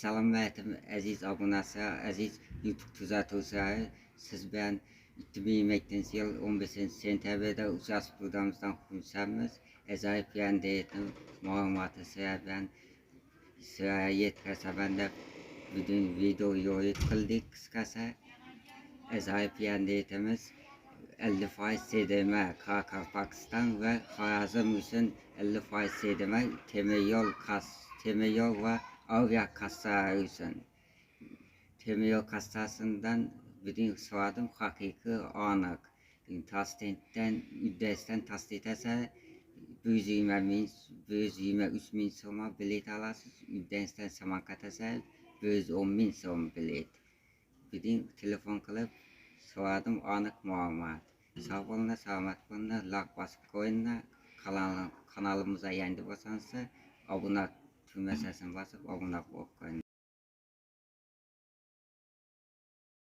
Salam məhətim əziz abunəsi, əziz YouTube tuzatılsağı, siz ben 2020 yıl 15 sentyabrda uças programımızdan xüsusən əzayip yəndəyətim malumatı sıra ben sıraya yetkəsə ben de bütün videoyu kıldık kıskası. Əzayip yəndəyətimiz 50 faiz sedeme KK Pakistan ve Harazım için 50 faiz sedeme temel yol kas, temel yol ve avya kasa için. Temel yol kasasından bütün suadım hakiki anık. Tasditten, üddesten tasdik etse 120 bin, 123 bin soma bilet alasınız. Üddesten samakat etse 110 bin som bilet. Bütün telefon kılıp soradım anık muammat. Sağ olun, selamet olun, like basıp koyun, kanal, kanalımıza yendi basansa abone Dumnezeu să-ți învață cu un apocani.